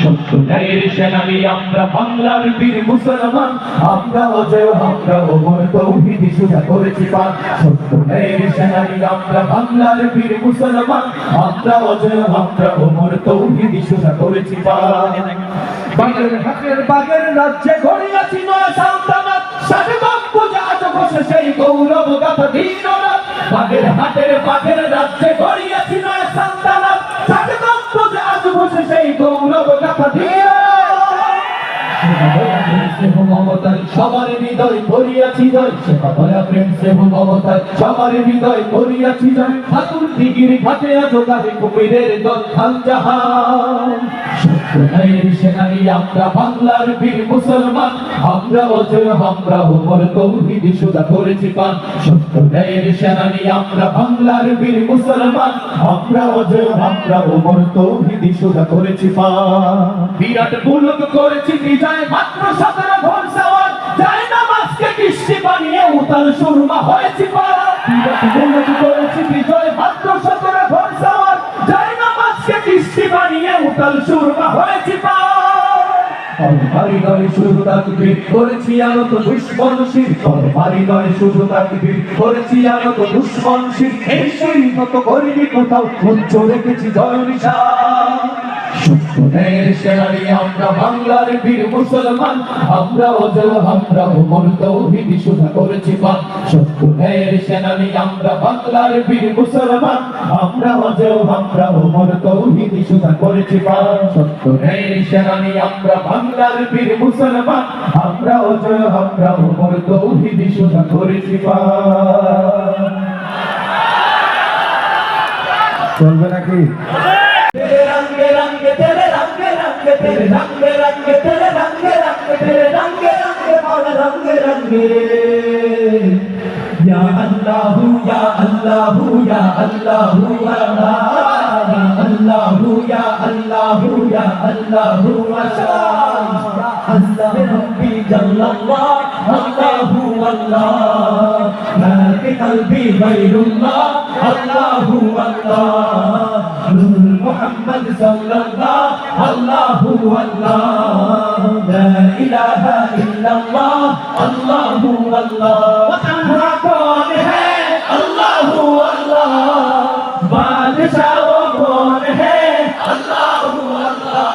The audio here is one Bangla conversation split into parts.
সত্য ন্যায়ের সেনানি, আমরা বাংলার বীর মুসলমান। আমরা অজয় আমরা ওমর তৌহিদি সুজা করেছি পান সত্য ন্যায়ের সেনানি, আমরা বাংলার বীর মুসলমান। আমরা অজয় আমরা ওমর তৌহিদি সুজা করেছি পান বাগের হাকের বাগের রাজ্যে গড়িয়াছি নয় সান্তানাত সাথে বাপ্পু জাহাজ বসে সেই গৌরব গাথা দীননাথ বাগের হাটের বাগের রাজ্যে গড়িয়াছি নয় সান্তানাত সাথে বাপ্পু জাহাজ বসে সেই গৌরব গাথা মমতার আমরা বাংলার বীর মুসলমান আমরা আমরা ওমর তৌহিদি সুদা করেছি পান সত্যের সেনানি আমরা বাংলার বীর মুসলমান আমরা আমরা তৌহিদি সুদা করেছি পান বিরাট করেছি বিজয় মাত্র সতেরো ভোর সওয়ার যায় না মাসকে কৃষ্টি বানিয়ে উতাল সুরমা হয়েছি বিরাট বুলক করেছি বিজয় মাত্র সতেরো ভোর মাসকে কৃষ্টি বানিয়ে উতাল সুরমা হয়েছি পান তরবারি নয় শুধু করেছি আনত দুশ্মন শির। তরবারি নয় শুধু করেছি আনত দুশ্মন শির। এই মত করিনি কোথাও, উচ্চ রেখেছি জয় সেনানি আমরা বাংলার বীর মুসলমান আমরা অজল আমরা ওমর তৌহিদি সুধা করেছি পান সত্যের সেনানি আমরা বাংলার বীর মুসলমান আমরা অজল আমরা ওমর তৌহিদি সুধা করেছি। পান সত্যের সেনানি আমরা বাংলার বীর মুসলমান, আমরা অজয় আমরা ওমর তৌহিদি সুধা করেছি। পান চলবে নাকি? रंग तेरे रंग रंग तेरे रंग रंग तेरे रंग रंग बोल रंग रंग या अल्लाह या अल्लाह या अल्लाह या अल्लाह या अल्लाह या अल्लाह अल्लाह रब्बी जल अल्लाह अल्लाह अल्लाह ما في قلبي غير الله الله الله نور محمد صلى আল্লাহু আল্লাহ, লা ইলাহা ইল্লাল্লাহ, আল্লাহু আল্লাহ। ওয়াতানা কোন হে, আল্লাহু আল্লাহ। বাদশাহ কোন হে, আল্লাহু আল্লাহ।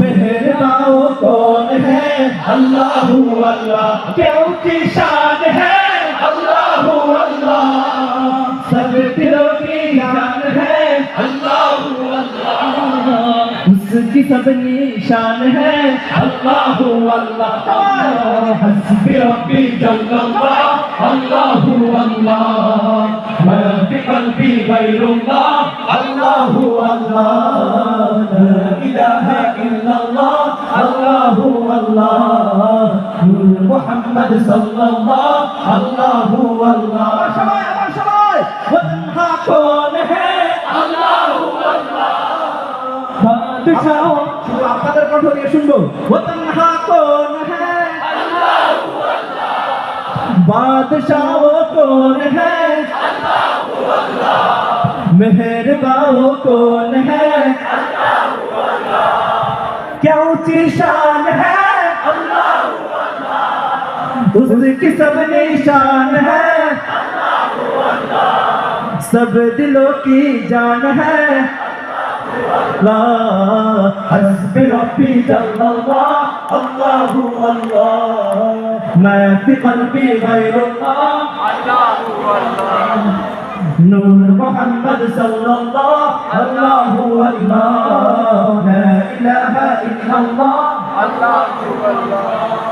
মেহরবান কোন হে, আল্লাহু আল্লাহ। কেউ কি শান হে, আল্লাহু আল্লাহ। সব দিলোं की जान है अल्लाह अल्लाह जिसकी सब निशान है अल्लाह अल्लाह हस्बी रब्बी जल्लल्लाह अल्लाह अल्लाह मैं रब्बी कल्बी गैरुल्लाह अल्लाह अल्लाह ला इलाहा इल्लल्लाह अल्लाह अल्लाह मुहम्मद सल्लल्लाह अल्लाह अल्लाह सबाई सबाई खुदा को बादशाह শুধু আপনাদের কণ্ঠ দিয়ে শুনবো वतन्हा कौन है बादशाह कौन है मेहरबान कौन है क्या ऊंची शान है उसकी सब निशान है सब दिलों की जान है الله حسبي ربي جل الله. الله الله. ما في قلبي غير الله الله الله. نور محمد صلى الله. الله الله. لا إله إلا الله. الله الله.